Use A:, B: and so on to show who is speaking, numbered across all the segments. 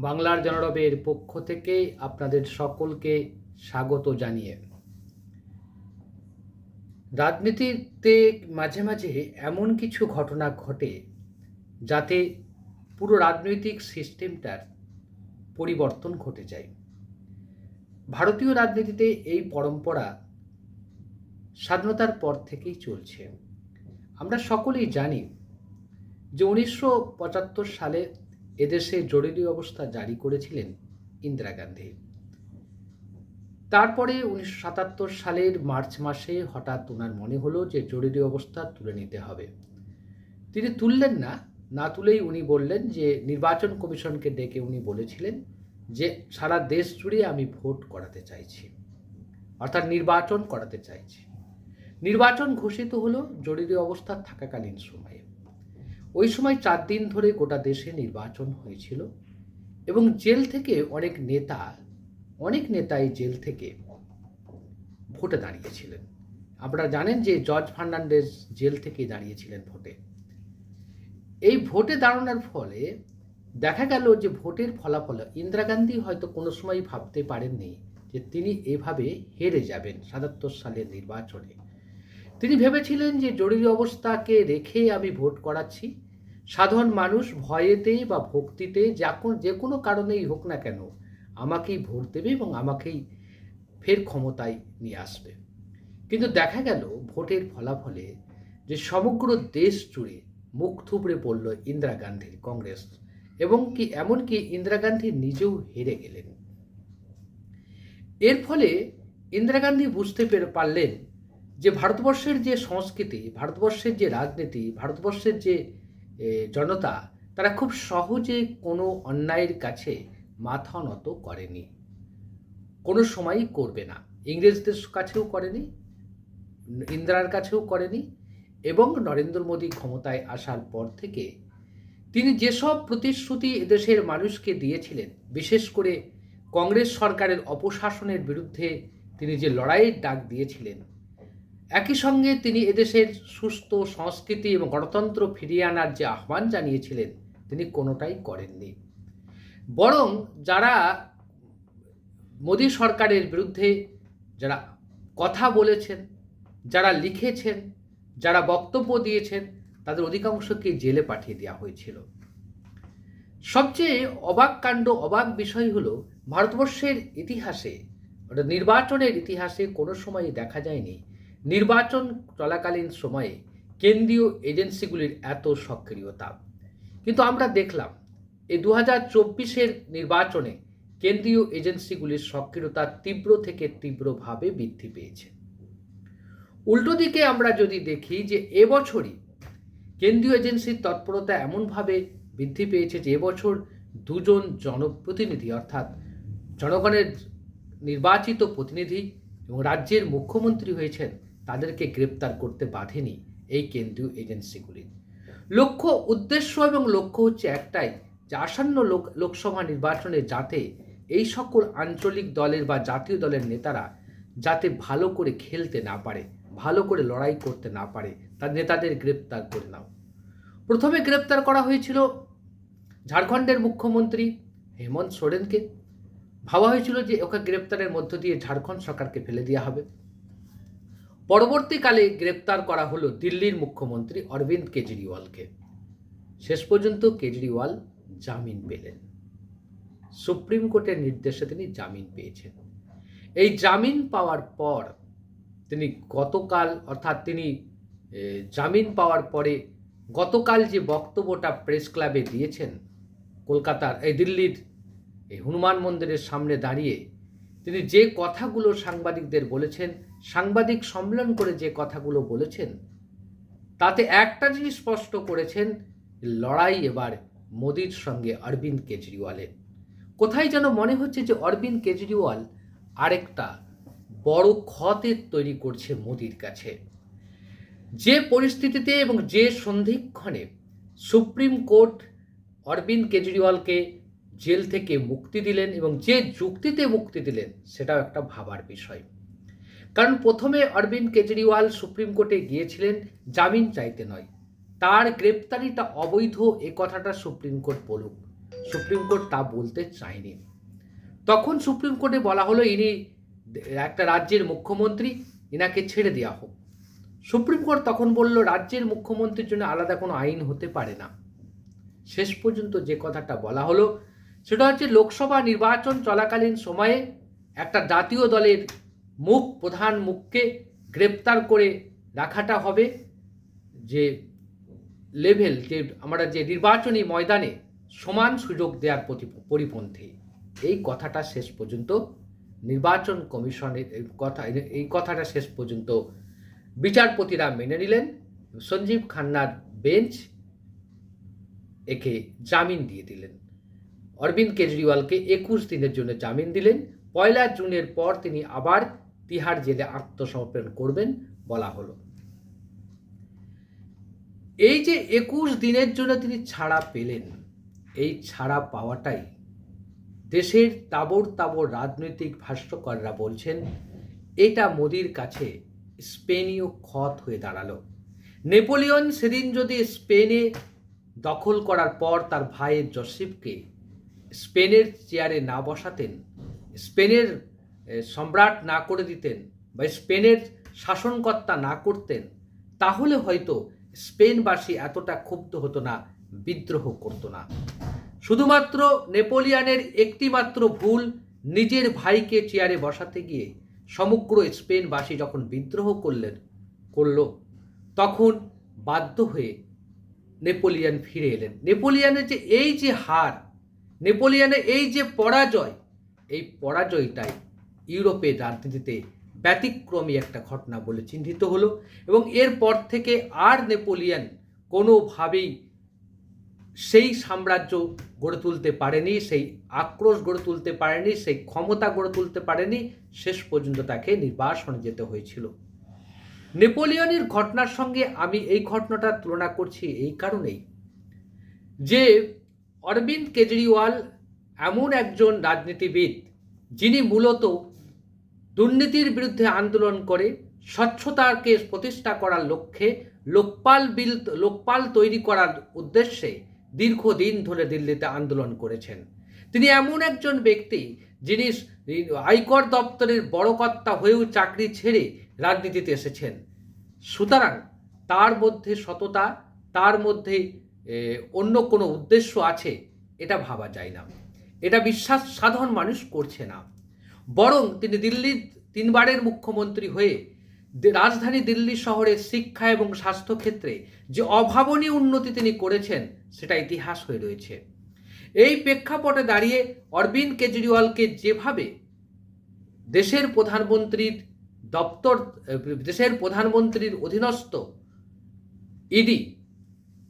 A: বাংলার জনরবের পক্ষ থেকে আপনাদের সকলকে স্বাগত জানিয়ে। রাজনীতিতে মাঝে মাঝে এমন কিছু ঘটনা ঘটে যাতে পুরো রাজনৈতিক সিস্টেমটার পরিবর্তন ঘটে যায়। ভারতীয় রাজনীতিতে এই পরম্পরা স্বাধীনতার পর থেকেই চলছে। আমরা সকলেই জানি যে উনিশশো পঁচাত্তর সালে এদেশে জরুরি অবস্থা জারি করেছিলেন ইন্দিরা গান্ধী। তারপরে উনিশশো সাতাত্তর সালের মার্চ মাসে হঠাৎ ওনার মনে হলো যে জরুরি অবস্থা তুলে নিতে হবে। তিনি তুললেন না না তুলেই উনি বললেন যে নির্বাচন কমিশনকে ডেকে উনি বলেছিলেন যে সারা দেশ জুড়ে আমি ভোট করাতে চাইছি, অর্থাৎ নির্বাচন করাতে চাইছি। নির্বাচন ঘোষিত হলো জরুরি অবস্থা থাকাকালীন সময়ে। ওই সময় চার দিন ধরে গোটা দেশে নির্বাচন হয়েছিল এবং জেল থেকে অনেক নেতা, অনেক নেতাই জেল থেকে ভোটে দাঁড়িয়েছিলেন। আপনারা জানেন যে জর্জ ফার্নান্ডেজ জেল থেকে দাঁড়িয়েছিলেন ভোটে। এই ভোটে দাঁড়ানোর ফলে দেখা গেল যে ভোটের ফলাফল, ইন্দিরা গান্ধী হয়তো কোনো সময় ভাবতে পারেননি যে তিনি এভাবে হেরে যাবেন সাতাত্তর সালের নির্বাচনে। তিনি ভেবেছিলেন যে জরুরি অবস্থাকে রেখে আমি ভোট করাচ্ছি। সাধারণ মানুষ ভয়েতেই বা ভক্তিতে যখন যে কোনো কারণেই হোক না কেন, আমাকেই ভোট দেবে এবং আমাকেই ফের ক্ষমতায় নিয়ে আসবে। কিন্তু দেখা গেল ভোটের ফলাফলে যে সমগ্র দেশ জুড়ে মুখ থুবড়ে পড়ল ইন্দিরা গান্ধীর কংগ্রেস এবং কি এমনকি ইন্দিরা গান্ধী নিজেও হেরে গেলেন। এর ফলে ইন্দিরা গান্ধী বুঝতে পেরে পারলেন যে ভারতবর্ষের যে সংস্কৃতি, ভারতবর্ষের যে রাজনীতি, ভারতবর্ষের যে জনতা তারা খুব সহজে কোনো অন্যায়ের কাছে মাথা নত করেনি। কোনো সময়ই করবে না। ইংরেজদের কাছেও করেনি, ইন্দিরার কাছেও করেনি এবং নরেন্দ্র মোদী ক্ষমতায় আসার পর থেকে তিনি যেসব প্রতিশ্রুতি এদেশের মানুষকে দিয়েছিলেন, বিশেষ করে কংগ্রেস সরকারের অপশাসনের বিরুদ্ধে তিনি যে লড়াইয়ের ডাক দিয়েছিলেন একই সঙ্গে তিনি এদেশের সুস্থ সংস্কৃতি এবং গণতন্ত্র ফিরিয়ে আনার যে আহ্বান জানিয়েছিলেন, তিনি কোনোটাই করেননি। বরং যারা মোদী সরকারের বিরুদ্ধে যারা কথা বলেছেন, যারা লিখেছেন, যারা বক্তব্য দিয়েছেন, তাদের অধিকাংশকে জেলে পাঠিয়ে দেওয়া হয়েছিল। সবচেয়ে অবাক কাণ্ড, অবাক বিষয় হলো, ভারতবর্ষের ইতিহাসে, অর্থাৎ নির্বাচনের ইতিহাসে কোনো সময় দেখা যায়নি নির্বাচন চলাকালীন সময়ে কেন্দ্রীয় এজেন্সিগুলির এত সক্রিয়তা। কিন্তু আমরা দেখলাম এই দু হাজার চব্বিশের নির্বাচনে কেন্দ্রীয় এজেন্সিগুলির সক্রিয়তা তীব্র থেকে তীব্রভাবে বৃদ্ধি পেয়েছে। উল্টো দিকে আমরা যদি দেখি যে এবছরই কেন্দ্রীয় এজেন্সির তৎপরতা এমনভাবে বৃদ্ধি পেয়েছে যে এবছর দুজন জনপ্রতিনিধি অর্থাৎ জনগণের নির্বাচিত প্রতিনিধি এবং রাজ্যের মুখ্যমন্ত্রী হয়েছেন তাদেরকে গ্রেপ্তার করতে বাধেনি এই কেন্দ্রীয় এজেন্সিগুলি। লক্ষ্য, উদ্দেশ্য এবং লক্ষ্য হচ্ছে একটাই, যে আসন্ন লোক, লোকসভা নির্বাচনে যাতে এই সকল আঞ্চলিক দলের বা জাতীয় দলের নেতারা যাতে ভালো করে খেলতে না পারে, ভালো করে লড়াই করতে না পারে তার নেতাদের গ্রেপ্তার করে নাও। প্রথমে গ্রেপ্তার করা হয়েছিল ঝাড়খণ্ডের মুখ্যমন্ত্রী হেমন্ত সোরেনকে। ভাবা হয়েছিল যে ওকে গ্রেপ্তারের মধ্য দিয়ে ঝাড়খণ্ড সরকারকে ফেলে দেওয়া হবে। পরবর্তীকালে গ্রেপ্তার করা হলো দিল্লির মুখ্যমন্ত্রী অরবিন্দ কেজরিওয়ালকে। শেষ পর্যন্ত কেজরিওয়াল জামিন পেলেন। সুপ্রিম কোর্টের নির্দেশে তিনি জামিন পেয়েছেন। এই জামিন পাওয়ার পর তিনি গতকাল, অর্থাৎ তিনি জামিন পাওয়ার পরে গতকাল যে বক্তব্যটা প্রেস ক্লাবে দিয়েছেন কলকাতার, এই দিল্লির, এই হনুমান মন্দিরের সামনে দাঁড়িয়ে তিনি যে কথাগুলো সাংবাদিকদের বলেছেন সাংবাদিক সম্মেলন করে যে কথাগুলো বলেছেন, তাতে একটা জিনিস স্পষ্ট করেছেন, লড়াই এবার মোদির সঙ্গে অরবিন্দ কেজরিওয়ালের। কোথায় যেন মনে হচ্ছে যে অরবিন্দ কেজরিওয়াল আরেকটা বড় ক্ষতের তৈরি করছে মোদির কাছে। যে পরিস্থিতিতে এবং যে সন্ধিক্ষণে সুপ্রিম কোর্ট অরবিন্দ কেজরিওয়ালকে জেল থেকে মুক্তি দিলেন এবং যে যুক্তিতে মুক্তি দিলেন, সেটাও একটা ভাবার বিষয়। কারণ প্রথমে অরবিন্দ কেজরিওয়াল সুপ্রিম কোর্টে গিয়েছিলেন, জামিন চাইতে নয়। তার গ্রেপ্তারিটা অবৈধ, এ কথাটা সুপ্রিম কোর্ট বলুক। সুপ্রিম কোর্ট তা বলতে চায়নি। তখন সুপ্রিম কোর্টে বলা হলো, ইনি একটা রাজ্যের মুখ্যমন্ত্রী, ইনাকে ছেড়ে দেওয়া হোক। সুপ্রিম কোর্ট তখন বলল, রাজ্যের মুখ্যমন্ত্রীর জন্য আলাদা কোনো আইন হতে পারে না। শেষ পর্যন্ত যে কথাটা বলা হলো, সেটা হচ্ছে লোকসভা নির্বাচন চলাকালীন সময়ে একটা জাতীয় দলের মুখ, প্রধান মুখকে গ্রেপ্তার করে রাখাটা হবে যে লেভেল যে আমরা যে নির্বাচনী ময়দানে সমান সুযোগ দেওয়ার প্রতি পরিপন্থী। এই কথাটা শেষ পর্যন্ত নির্বাচন কমিশনের কথা এই কথাটা শেষ পর্যন্ত বিচারপতিরা মেনে নিলেন। সঞ্জীব খান্নার বেঞ্চ একে জামিন দিয়ে দিলেন। অরবিন্দ কেজরিওয়ালকে একুশ দিনের জন্য জামিন দিলেন। পয়লা জুনের পর তিনি আবার তিহার জেলে আত্মসমর্পণ করবেন বলা হলো। এই যে একুশ দিনের জন্য তিনি ছাড়া পেলেন, এই ছাড়া পাওয়াটাই দেশের তাবর তাবর রাজনৈতিক ভাষ্যকররা বলছেন, এটা মোদির কাছে স্পেনীয় ক্ষত হয়ে দাঁড়াল। নেপোলিয়ন সেদিন যদি স্পেনে দখল করার পর তার ভাইয়ের জসিফকে স্পেনের চেয়ারে না বসাতেন, স্পেনের সম্রাট না করে দিতেন বা স্পেনের শাসনকর্তা না করতেন, তাহলে হয়তো স্পেনবাসী এতটা ক্ষুব্ধ হতো না, বিদ্রোহ করতো না। শুধুমাত্র নেপোলিয়ানের একটিমাত্র ভুল, নিজের ভাইকে চেয়ারে বসাতে গিয়ে সমগ্র স্পেনবাসী যখন বিদ্রোহ করলেন, করল, তখন বাধ্য হয়ে নেপোলিয়ান ফিরে এলেন। নেপোলিয়ানের যে এই যে হার, নেপোলিয়ানের এই যে পরাজয়, এই পরাজয়টাই ইউরোপের রাজনীতিতে ব্যতিক্রমী একটা ঘটনা বলে চিহ্নিত হলো এবং এরপর থেকে আর নেপোলিয়ান কোনোভাবেই সেই সাম্রাজ্য গড়ে তুলতে পারেনি, সেই আক্রোশ গড়ে তুলতে পারেনি, সেই ক্ষমতা গড়ে তুলতে পারেনি, শেষ পর্যন্ত তাকে নির্বাসনে যেতে হয়েছিল। নেপোলিয়নের ঘটনার সঙ্গে আমি এই ঘটনাটার তুলনা করছি এই কারণেই যে অরবিন্দ কেজরিওয়াল এমন একজন রাজনীতিবিদ যিনি মূলত দুর্নীতির বিরুদ্ধে আন্দোলন করে স্বচ্ছতাকে প্রতিষ্ঠা করার লক্ষ্যে লোকপাল বিল, লোকপাল তৈরি করার উদ্দেশ্যে দীর্ঘদিন ধরে দিল্লিতে আন্দোলন করেছেন। তিনি এমন একজন ব্যক্তি যিনি আয়কর দপ্তরের বড় কর্তা হয়েও চাকরি ছেড়ে রাজনীতিতে এসেছেন। সুতরাং তার মধ্যে সততা, তার মধ্যে অন্য কোনো উদ্দেশ্য আছে, এটা ভাবা যায় না। এটা বিশ্বাস সাধারণ মানুষ করছে না। বরং তিনি দিল্লির তিনবারের মুখ্যমন্ত্রী হয়ে রাজধানী দিল্লি শহরে শিক্ষা এবং স্বাস্থ্যক্ষেত্রে যে অভাবনীয় উন্নতি তিনি করেছেন, সেটা ইতিহাস হয়ে রয়েছে। এই প্রেক্ষাপটে দাঁড়িয়ে অরবিন্দ কেজরিওয়ালকে যেভাবে দেশের প্রধানমন্ত্রীর দপ্তর, দেশের প্রধানমন্ত্রীর অধীনস্থ ইডি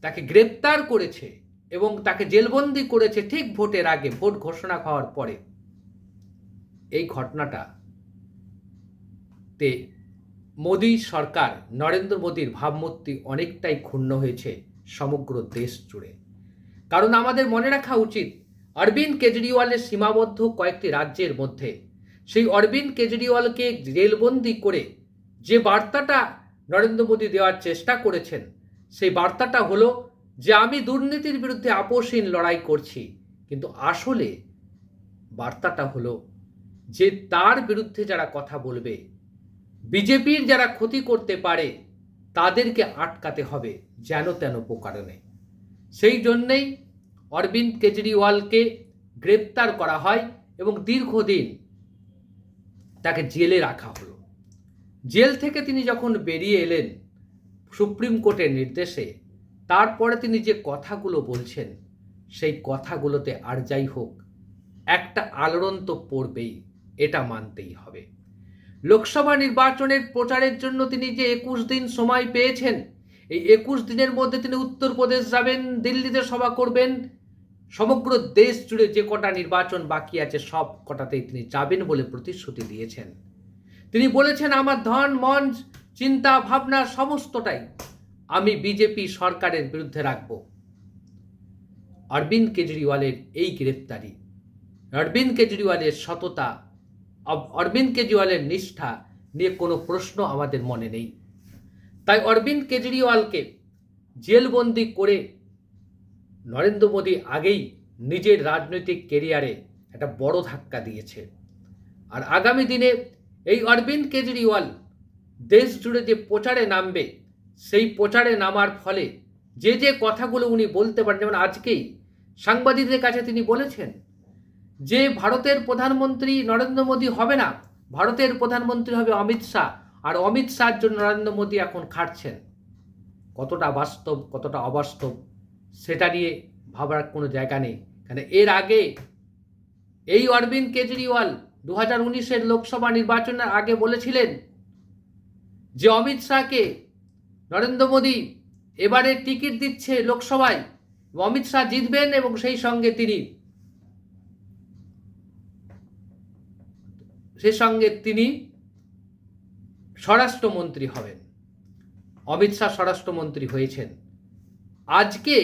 A: তাকে গ্রেপ্তার করেছে এবং তাকে জেলবন্দি করেছে ঠিক ভোটের আগে, ভোট ঘোষণা হওয়ার পরে। এই ঘটনাটা তে মোদী সরকার নরেন্দ্র মোদীর ভাবমূর্তি অনেকটাই ক্ষুণ্ণ হয়েছে সমগ্র দেশ জুড়ে। কারণ আমাদের মনে রাখা উচিত, অরবিন্দ কেজরিওয়ালের সীমাবদ্ধ কয়েকটি রাজ্যের মধ্যে, সেই অরবিন্দ কেজরিওয়ালকে জেলবন্দি করে যে বার্তাটা নরেন্দ্র মোদী দেওয়ার চেষ্টা করেছেন, সেই বার্তাটা হলো যে আমি দুর্নীতির বিরুদ্ধে আপোষহীন লড়াই করছি, কিন্তু আসলে বার্তাটা হলো যে তার বিরুদ্ধে যারা কথা বলবে, বিজেপির যারা ক্ষতি করতে পারে, তাদেরকে আটকাতে হবে যেন তেন প্রকারণে। সেই জন্যেই অরবিন্দ কেজরিওয়ালকে গ্রেপ্তার করা হয় এবং দীর্ঘদিন তাকে জেলে রাখা হলো। জেল থেকে তিনি যখন বেরিয়ে এলেন সুপ্রিম কোর্টের নির্দেশে, তারপরে তিনি যে কথাগুলো বলছেন, সেই কথাগুলোতে আর যাই হোক, একটা আলোড়ন তো পড়বেই। এটা মানতেই হবে। লোকসভা নির্বাচনের প্রচারের জন্য তিনি যে একুশ দিন সময় পেয়েছেন, এই একুশ দিনের মধ্যে তিনি উত্তরপ্রদেশ যাবেন, দিল্লিতে সভা করবেন, সমগ্র দেশ জুড়ে যে কটা নির্বাচন বাকি আছে সব কটাতেই তিনি যাবেন বলে প্রতিশ্রুতি দিয়েছেন। তিনি বলেছেন, আমার ধন, মন, চিন্তা, ভাবনা সমস্তটাই আমি বিজেপি সরকারের বিরুদ্ধে রাখব। অরবিন্দ কেজরিওয়ালের এই গ্রেপ্তারি অরবিন্দ কেজরিওয়ালের সততা অরবিন্দ কেজরিওয়ালের নিষ্ঠা নিয়ে কোনো প্রশ্ন আমাদের মনে নেই। তাই অরবিন্দ কেজরিওয়ালকে জেলবন্দি করে নরেন্দ্র মোদী আগেই নিজের রাজনৈতিক কেরিয়ারে একটা বড় ধাক্কা দিয়েছে। আর আগামী দিনে এই অরবিন্দ কেজরিওয়াল দেশ জুড়ে যে প্রচারে নামবে, সেই প্রচারে নামার ফলে যে যে কথাগুলো উনি বলতে পারেন, যেমন আজকেই সাংবাদিকদের কাছে তিনি বলেছেন যে ভারতের প্রধানমন্ত্রী নরেন্দ্র মোদী হবে না, ভারতের প্রধানমন্ত্রী হবে অমিত শাহ, আর অমিত শাহর জন্য নরেন্দ্র মোদী এখন খাটছেন। কতটা বাস্তব, কতটা অবাস্তব, সেটা নিয়ে ভাবার কোনো জায়গা নেই। কারণ এর আগে এই অরবিন্দ কেজরিওয়াল দু হাজার উনিশের লোকসভা নির্বাচনের আগে বলেছিলেন যে অমিত শাহকে নরেন্দ্র মোদী এবারে টিকিট দিচ্ছে লোকসভায় অমিত শাহ জিতবেন এবং সেই সঙ্গে তিনি সেই সঙ্গে তিনি স্বরাষ্ট্রমন্ত্রী হবেন। অমিত শাহ স্বরাষ্ট্রমন্ত্রী হয়েছেন। আজকে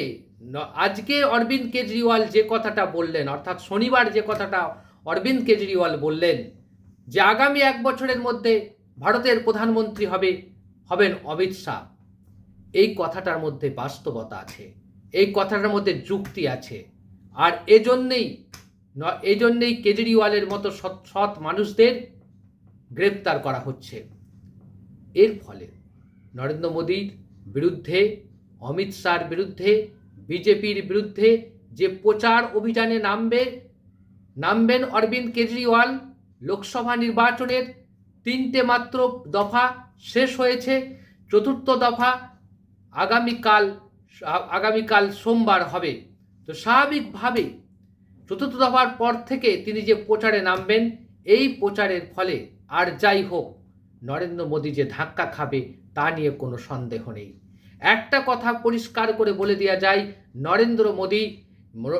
A: আজকে অরবিন্দ কেজরিওয়াল যে কথাটা বললেন, অর্থাৎ শনিবার যে কথাটা অরবিন্দ কেজরিওয়াল বললেন, যে আগামী এক বছরের মধ্যে ভারতের প্রধানমন্ত্রী হবে, হবেন অমিত শাহ। এই কথাটার মধ্যে বাস্তবতা আছে, এই কথাটার মধ্যে যুক্তি আছে। আর এজন্যেই এই জন্যেই কেজরিওয়ালের মতো সৎ সৎ মানুষদের গ্রেপ্তার করা হচ্ছে। এর ফলে নরেন্দ্র মোদীর বিরুদ্ধে, অমিত শাহর বিরুদ্ধে, বিজেপির বিরুদ্ধে যে প্রচার অভিযানে নামবে, নামবেন অরবিন্দ কেজরিওয়াল, লোকসভা নির্বাচনের তিনটে মাত্র দফা শেষ হয়েছে। চতুর্থ দফা আগামীকাল আগামীকাল সোমবার হবে। তো স্বাভাবিকভাবে চতুর্থ দফার পর থেকে তিনি যে প্রচারে নামবেন, এই প্রচারের ফলে আর যাই হোক, নরেন্দ্র মোদী যে ধাক্কা খাবে তা নিয়ে কোনো সন্দেহ নেই। একটা কথা পরিষ্কার করে বলে দেওয়া যায়, নরেন্দ্র মোদী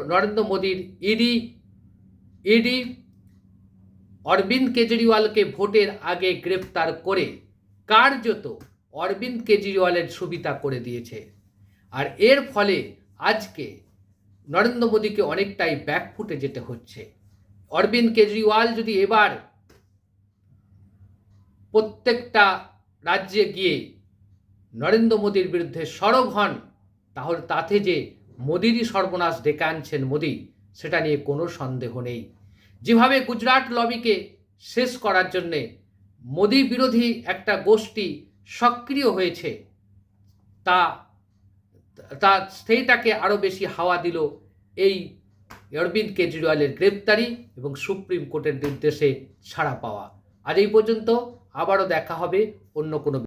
A: নরেন্দ্র মোদীর ইডি ইডি অরবিন্দ কেজরিওয়ালকে ভোটের আগে গ্রেপ্তার করে কার্যত অরবিন্দ কেজরিওয়ালের সুবিধা করে দিয়েছে। আর এর ফলে আজকে নরেন্দ্র মোদীকে অনেকটাই ব্যাকফুটে যেতে হচ্ছে। অরবিন্দ কেজরিওয়াল যদি এবার প্রত্যেকটা রাজ্যে গিয়ে নরেন্দ্র মোদীর বিরুদ্ধে সরব হন, তাহলে তাতে যে মোদিরই সর্বনাশ ডেকে আনছেন মোদী, সেটা নিয়ে কোনো সন্দেহ নেই। যেভাবে গুজরাট লবিকে শেষ করার জন্যে মোদী বিরোধী একটা গোষ্ঠী সক্রিয় হয়েছে, তা তা সেইটাকে আরও বেশি হাওয়া দিল এই অরবিন্দ কেজরিওয়ালের গ্রেপ্তারি এবং সুপ্রিম কোর্টের নির্দেশে ছাড়া পাওয়া। আজ এই পর্যন্ত আবারও দেখা হবে অন্য কোনো